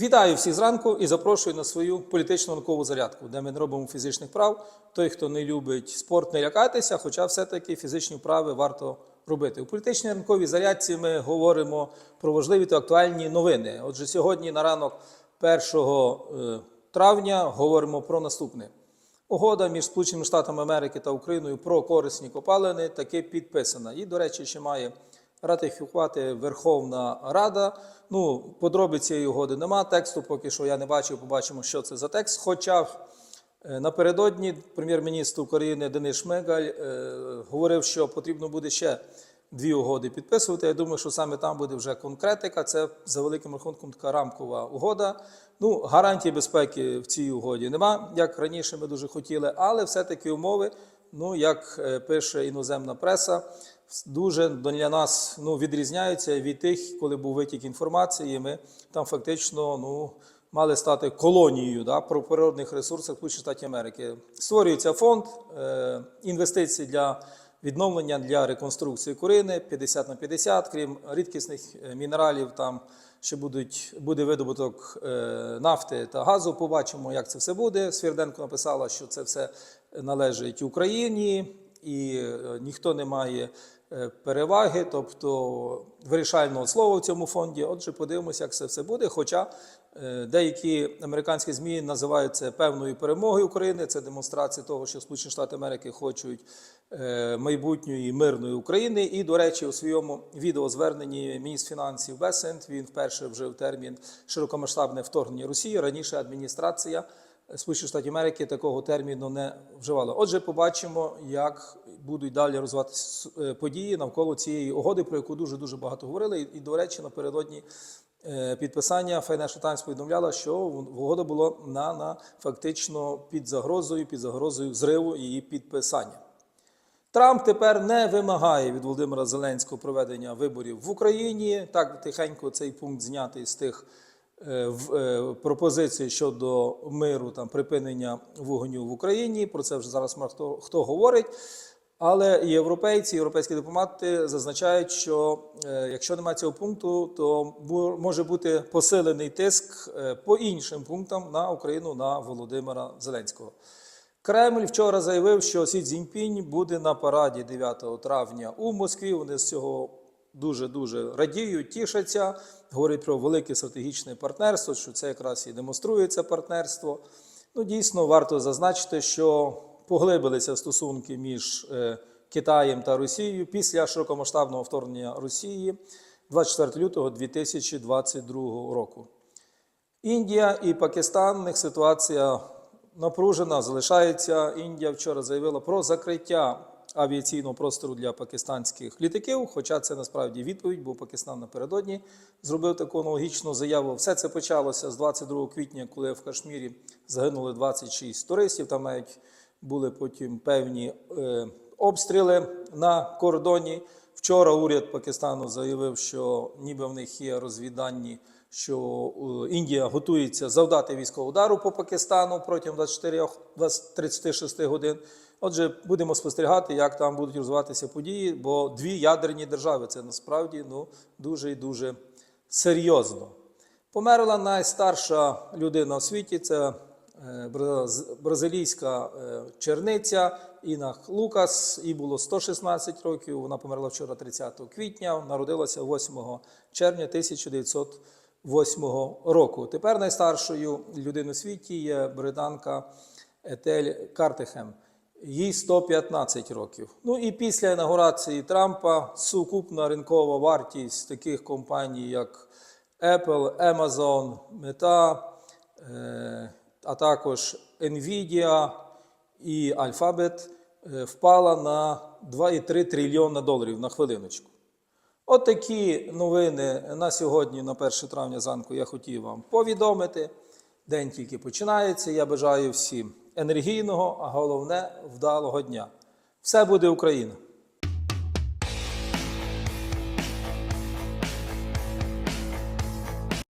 Вітаю всіх зранку і запрошую на свою політичну наукову зарядку, де ми не робимо фізичних прав. Той, хто не любить спорт, не лякайтеся, хоча все-таки фізичні вправи варто робити. У політичній ранковій зарядці ми говоримо про важливі та актуальні новини. Отже, сьогодні на ранок 1 е, травня говоримо про наступне. Угода між Сполученими Штатами Америки та Україною про корисні копалини таки підписана. І, до речі, ще має ратифікувати Верховна Рада. Ну, подробиць цієї угоди нема. Тексту поки що я не бачив, побачимо, що це за текст. Хоча е, напередодні прем'єр-міністр України Денис Шмигаль е, говорив, що потрібно буде ще дві угоди підписувати. Я думаю, що саме там буде вже конкретика. Це за великим рахунком така рамкова угода. Ну, гарантії безпеки в цій угоді нема, як раніше ми дуже хотіли, але все-таки умови, ну як е, пише іноземна преса, дуже для нас ну, відрізняються від тих, коли був витік інформації. Ми там фактично ну, мали стати колонією да, про природних ресурсах Сполучених Штатів Америки. Створюється фонд е, інвестицій для відновлення для реконструкції Курини 50 на 50, крім рідкісних е, мінералів, там ще будуть, буде видобуток е, нафти та газу. Побачимо, як це все буде. Свірденко написала, що це все належить Україні, і е, ніхто не має переваги, тобто вирішального слова в цьому фонді. Отже, подивимося, як це все буде. Хоча е, деякі американські змі називають це певною перемогою України. Це демонстрація того, що Сполучені Штати Америки хочуть е, майбутньої мирної України. І, до речі, у своєму відеозверненні міністр фінансів Бесент він вперше вжив термін широкомасштабне вторгнення Росії. Раніше адміністрація. Сполучених Штатів Америки такого терміну не вживали. Отже, побачимо, як будуть далі розвиватися е, події навколо цієї угоди, про яку дуже дуже багато говорили. І, і, до речі, напередодні е, підписання Financial Times повідомляла, що угода була на, на фактично під загрозою, під загрозою зриву її підписання. Трамп тепер не вимагає від Володимира Зеленського проведення виборів в Україні. Так тихенько цей пункт знятий з тих е, е, щодо миру там припинення вогню в Україні. Про це вже зараз хто, хто говорить. Але європейці, європейські дипломати зазначають, що е, якщо немає цього пункту, то може бути посилений тиск по іншим пунктам на Україну на Володимира Зеленського. Кремль вчора заявив, що Сі Цзіньпінь буде на параді 9 травня у Москві. Вони з цього дуже дуже радіють, тішаться, говорять про велике стратегічне партнерство, що це якраз і демонструє це партнерство. Ну, дійсно, варто зазначити, що поглибилися стосунки між е, Китаєм та Росією після широкомасштабного вторгнення Росії 24 лютого 2022 року. Індія і Пакистан, них ситуація напружена, залишається. Індія вчора заявила про закриття авіаційного простору для пакистанських літаків. Хоча це насправді відповідь, бо Пакистан напередодні зробив таку аналогічну заяву. Все це почалося з 22 квітня, коли в Кашмірі загинули 26 туристів. Там навіть були потім певні е, обстріли на кордоні. Вчора уряд Пакистану заявив, що ніби в них є розвіддані, що е, Індія готується завдати військового удару по Пакистану протягом 24 20 36 годин. Отже, будемо спостерігати, як там будуть розвиватися події, бо дві ядерні держави це насправді ну, дуже і дуже серйозно. Померла найстарша людина у світі. Це е, бразилійська е, черниця Інна Лукас. Їй було 116 років. Вона померла вчора 30 квітня. Народилася 8 червня 1908 року. Тепер найстаршою людиною у світі є британка Етель Картехем. Їй 115 років. Ну і після інаугурації Трампа сукупна ринкова вартість таких компаній, як Apple, Amazon, Meta, е, а також Nvidia і Alphabet е, впала на 2,3 трильйона доларів на хвилиночку. От такі новини на сьогодні, на 1 травня зранку, я хотів вам повідомити. День тільки починається. Я бажаю всім енергійного, а головне вдалого дня. Все буде Україна!